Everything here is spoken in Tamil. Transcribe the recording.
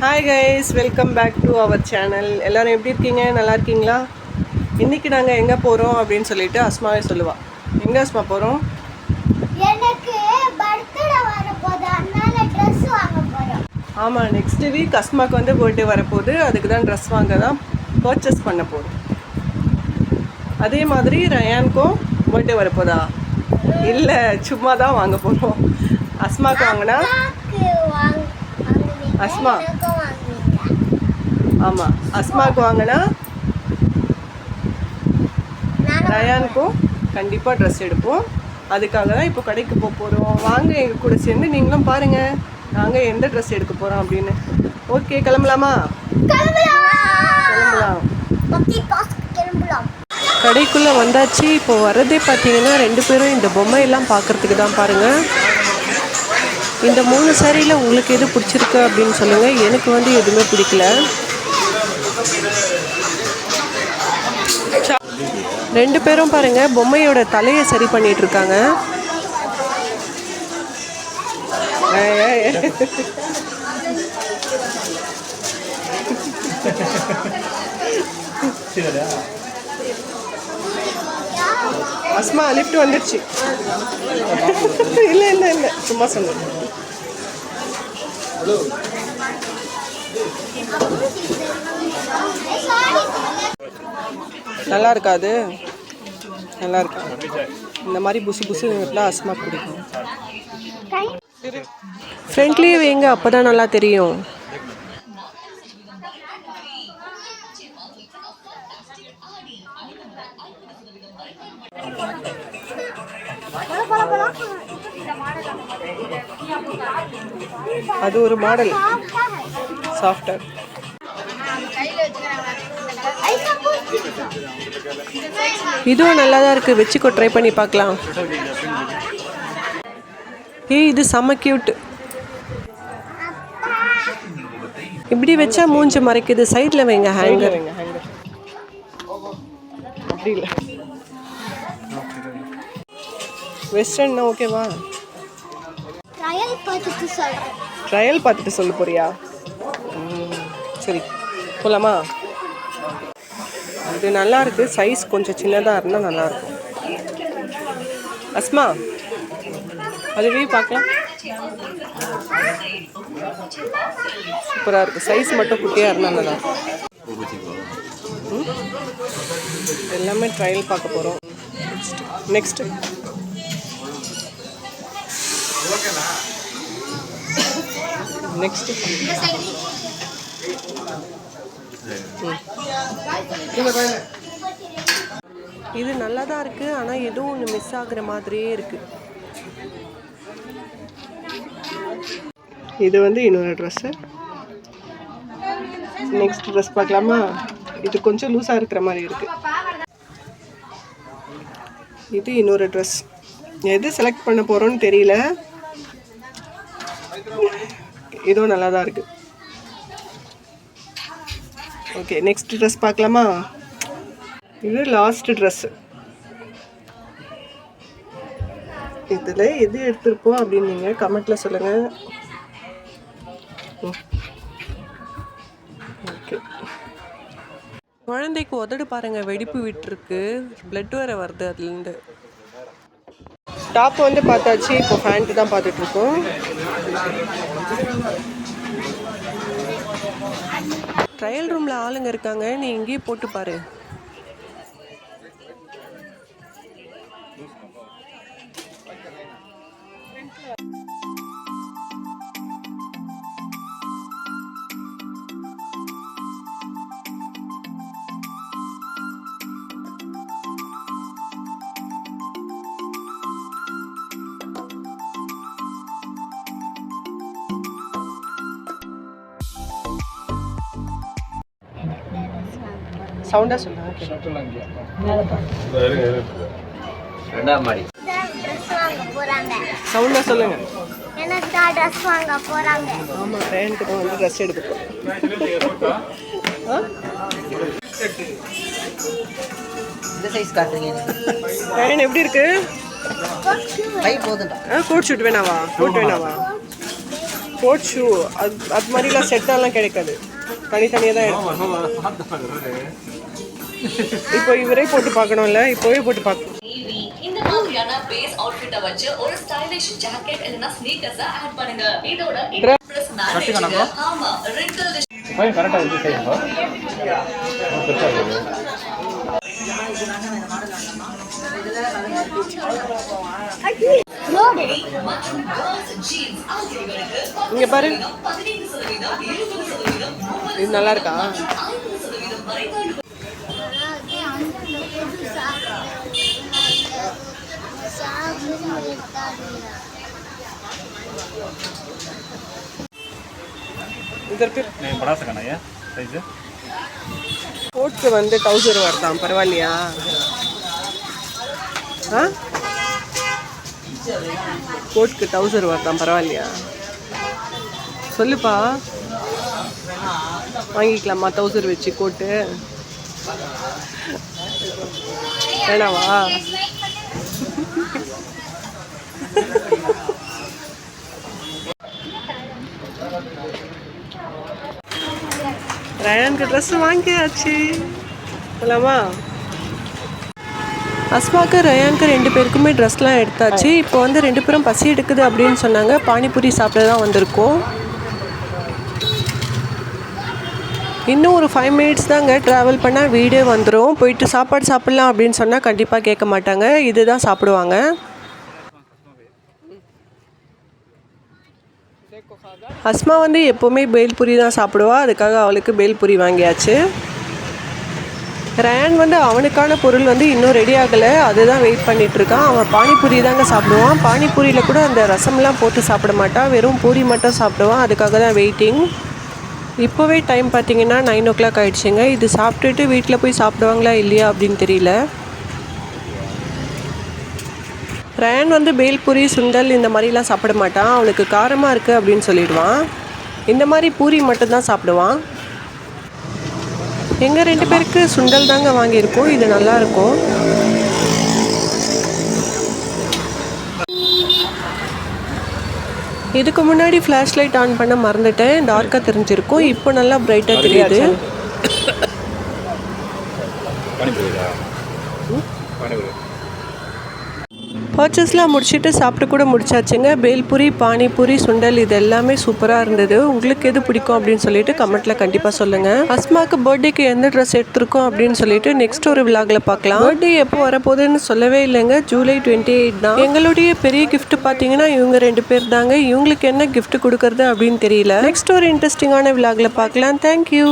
Hi guys welcome back to our channel எல்லாரும் எப்படி இருக்கீங்க? நல்லா இருக்கீங்களா? இன்றைக்கி நாங்கள் எங்கே போகிறோம் அப்படின்னு சொல்லிட்டு அஸ்மாவே சொல்லுவா. எங்கே அஸ்மா போகிறோம் ஆமாம் நெக்ஸ்ட் வீக் அஸ்மாக்கு வந்து பர்த்டே வரப்போகுது அதுக்கு தான் ட்ரெஸ் வாங்க தான் பர்ச்சேஸ் பண்ண போகிறோம் அதே மாதிரி ரயானுக்கும் பர்த்டே வரப்போதா இல்லை சும்மா தான் வாங்க போகிறோம் அஸ்மாக்கு வாங்கினா? அஸ்மா. ஆமாம் அஸ்மாக்கு வாங்கினா நானும் ரயானுக்கும் கண்டிப்பாக ட்ரெஸ் எடுப்போம். அதுக்காக தான் இப்போ கடைக்கு போக போகிறோம் வாங்க எங்கள் கூட சேர்ந்து நீங்களும் பாருங்கள் நாங்கள் எந்த ட்ரெஸ் எடுக்க போகிறோம் அப்படின்னு. ஓகே கிளம்பலாமா? கிளம்பலாம். கடைக்குள்ளே வந்தாச்சு. இப்போ வரதே பார்த்தீங்கன்னா ரெண்டு பேரும் இந்த பொம்மையெல்லாம் பார்க்குறதுக்கு தான் பாருங்கள் இந்த மூணு சாரியில் உங்களுக்கு எது பிடிச்சிருக்கு அப்படின்னு சொல்லுங்கள் எனக்கு வந்து எதுவுமே பிடிக்கல. ரெண்டு பேரும் பாருங்கள் பொம்மையோட தலையை சரி பண்ணிட்டு இருக்காங்க. அஸ்மா லிஃப்ட் வந்துடுச்சு இல்லை இல்லை இல்லை. சும்மா சொன்னேன் நல்லா இருக்காது நல்லா இருக்கா? இந்த மாதிரி புசு புசு இருந்தால் அஸ்மா பிடிக்கும். ஃப்ரெண்ட்லேயே வைங்க அப்போ தான் நல்லா தெரியும். அது ஒரு மாடல் சாஃப்டர் இதுவும் நல்லா தான் இருக்குது வச்சுக்கோ ட்ரை பண்ணி பார்க்கலாம். ஏய் இது செம்ம கியூட் இப்படி வச்சா மூஞ்சி மறைக்குது. சைடில் வைங்க ஹேங்கர் அப்படி இல்லை. வெஸ்டர்ன்னா ஓகேவா ட்ரையல் பார்த்துட்டு சொல்றேன் ட்ரையல் பார்த்துட்டு சொல்ல போறியா? சரி. போலாமா? இது நல்லா இருக்கு. சைஸ் கொஞ்சம் சின்னதாக இருந்தால் நல்லா இருக்கும். அஸ்மா அதுவே பார்க்கலாம்? சூப்பராக இருக்கு. சைஸ் மட்டும் குட்டியாக இருந்தால் நல்லா எல்லாமே ட்ரையல் பார்க்க போகிறோம் நெக்ஸ்ட் நெக்ஸ்ட் இது நல்லா தான் இருக்கு ஆனால் ஏதோ ஒன்று மிஸ் ஆகுற மாதிரியே இருக்கு. இது வந்து இன்னொரு ட்ரெஸ்ஸு நெக்ஸ்ட் ட்ரெஸ் பார்க்கலாமா? இது கொஞ்சம் லூஸாக இருக்கிற மாதிரி இருக்குது இது இன்னொரு ட்ரெஸ் எது செலக்ட் பண்ண போகிறோன்னு தெரியல. இதுவும் நல்லா தான் இருக்குது ஓகே நெக்ஸ்ட் ட்ரெஸ் பார்க்கலாமா? இது லாஸ்ட் ட்ரெஸ் இதில் எது எடுத்திருப்போம் அப்படின்னு நீங்கள் கமெண்ட்டில் சொல்லுங்கள் ஓகே குழந்தைக்கு உதடு பாருங்க வெடிப்பு விட்டுருக்கு. பிளட் வர வருது அதுலேருந்து. டாப் வந்து பார்த்தாச்சு இப்போ ஃபேண்ட் தான் பார்த்துட்டு இருக்கோம் ட்ரையல் ரூமில் ஆளுங்க இருக்காங்க நீ இங்கேயே போட்டு பாரு. சவுண்டாக சொல்லுங்க ரெண்டாம் மாடி. ட்ரெஸ் வாங்க போறாங்க சவுண்டாக சொல்லுங்க. எனக்கு தான் ட்ரெஸ் வாங்க போறாங்க ஆமாம் பேரண்ட்டுக்கு வந்து ட்ரெஸ் எடுக்க இந்த சைஸ் காட்டுறீங்க பேரன் எப்படி இருக்கு? கோட் ஷூட் வேணாவா? கோட் வேணாவா? ஸ்போர்ட்ஸ் ஷூ அது அது மாதிரிலாம் செட்டெல்லாம் கிடைக்காது. தனித்தனியாக தான் எடுக்கும் இப்போ இவரே போட்டு பார்க்கணும்ல இப்போவே போட்டு பார்க்கணும் இந்த மாதிரியான பேஸ் அவுட்ஃபிட்ட வச்சு ஒரு ஸ்டைலிஷ் ஜாக்கெட் இல்லனா ஸ்னீக்கர்ஸ் ஆட் பண்ணுங்க. இதோட இம்ப்ரெஸ் மேனேஜ் ஆமா இருக்கு சைஸ் மற்றும் girls jeans ஆகியவர்களுக்கு இங்கே பாரு பதினைந்து சதவீதம் இருபது சதவீதம் முப்பது இது நல்லா இருக்கா ஐம்பது சதவீதம் வரை தள்ளுபடி இதர் பேர் नहीं बड़ा सा है साइज கோட்க்கு வந்து தௌசண்ட் வருதாம் பரவாயில்லையா ஆ கோட்க்கு டவுசர் வருதாம் பரவாயில்லையா? சொல்லுப்பா. வாங்கிக்கலாமா டவுசர் வச்சு கோட்டு? வேணாவா? ரயானுக்கு ட்ரெஸ் வாங்கியாச்சு. போலாமா? அஸ்மாக்கு ரயானுக்கு ரெண்டு பேருக்குமே ட்ரெஸ்லாம் எடுத்தாச்சு. இப்போ வந்து ரெண்டு பேரும் பசி எடுக்குது அப்படின்னு சொன்னாங்க. பானிபூரி சாப்பிட தான் வந்திருக்கோம். இன்னும் ஒரு ஃபைவ் மினிட்ஸ் தாங்க ட்ராவல் பண்ணால் வீடே வந்துடும் போயிட்டு சாப்பாடு சாப்பிட்லாம் அப்படின்னு சொன்னால் கண்டிப்பாக கேட்க மாட்டாங்க. இதுதான் சாப்பிடுவாங்க. அஸ்மா வந்து எப்போவுமே பேல்பூரி தான் சாப்பிடுவா. அதுக்காக அவளுக்கு பேல்பூரி வாங்கியாச்சு. ரயான் வந்து அவனுக்கான பொருள் வந்து இன்னும் ரெடி ஆகலை. அதுதான் வெயிட் பண்ணிட்டு இருக்கான் அவன் பானிபூரி தாங்க சாப்பிடுவான். பானிபூரியில் கூட அந்த ரசம்லாம் போட்டு சாப்பிட மாட்டான். வெறும் பூரி மட்டும் சாப்பிடுவான். அதுக்காக தான் வெயிட்டிங் இப்போவே டைம் பார்த்தீங்கன்னா நைன் ஓ கிளாக் ஆகிடுச்சிங்க இது சாப்பிட்டுட்டு வீட்டில் போய் சாப்பிடுவாங்களா இல்லையா அப்படின்னு தெரியல. ரயான் வந்து பேல்பூரி சுண்டல் இந்த மாதிரிலாம் சாப்பிட மாட்டான். அவனுக்கு காரமாக இருக்குது அப்படின்னு சொல்லிடுவான். இந்த மாதிரி பூரி மட்டும்தான் சாப்பிடுவான். எங்கள் ரெண்டு பேருக்கு சுண்டல் தாங்க வாங்கியிருக்கோம். இது நல்லா இருக்கும் இதுக்கு முன்னாடி ஃப்ளாஷ் லைட் ஆன் பண்ண மறந்துட்டேன். டார்க்காக தெரிஞ்சிருக்கும். இப்போ நல்லா பிரைட்டாக தெரியுது. பானிபூரி பர்ச்சேஸ்லாம் முடிச்சுட்டு சாப்பிட்டு கூட முடிச்சாச்சுங்க. பேல்பூரி பானிபூரி சுண்டல் இது எல்லாமே சூப்பராக இருந்தது. உங்களுக்கு எது பிடிக்கும் அப்படின்னு சொல்லிட்டு கமெண்ட்டில் கண்டிப்பாக சொல்லுங்கள் அஸ்மாக்கு பர்த்டேக்கு எந்த ட்ரெஸ் எடுத்திருக்கோம் அப்படின்னு சொல்லிட்டு நெக்ஸ்ட் ஒரு விலாகில் பார்க்கலாம். பர்த்டே எப்போ வரப்போகுதுன்னு சொல்லவே இல்லைங்க. ஜூலை டுவெண்ட்டி எயிட் தான். எங்களுடைய பெரிய கிஃப்ட் பார்த்தீங்கன்னா இவங்க ரெண்டு பேர் தாங்க. இவங்களுக்கு என்ன கிஃப்ட் கொடுக்கறது அப்படின்னு தெரியல. நெக்ஸ்ட் ஒரு இன்ட்ரெஸ்டிங்கான விலாகில் பார்க்கலாம். தேங்க்யூ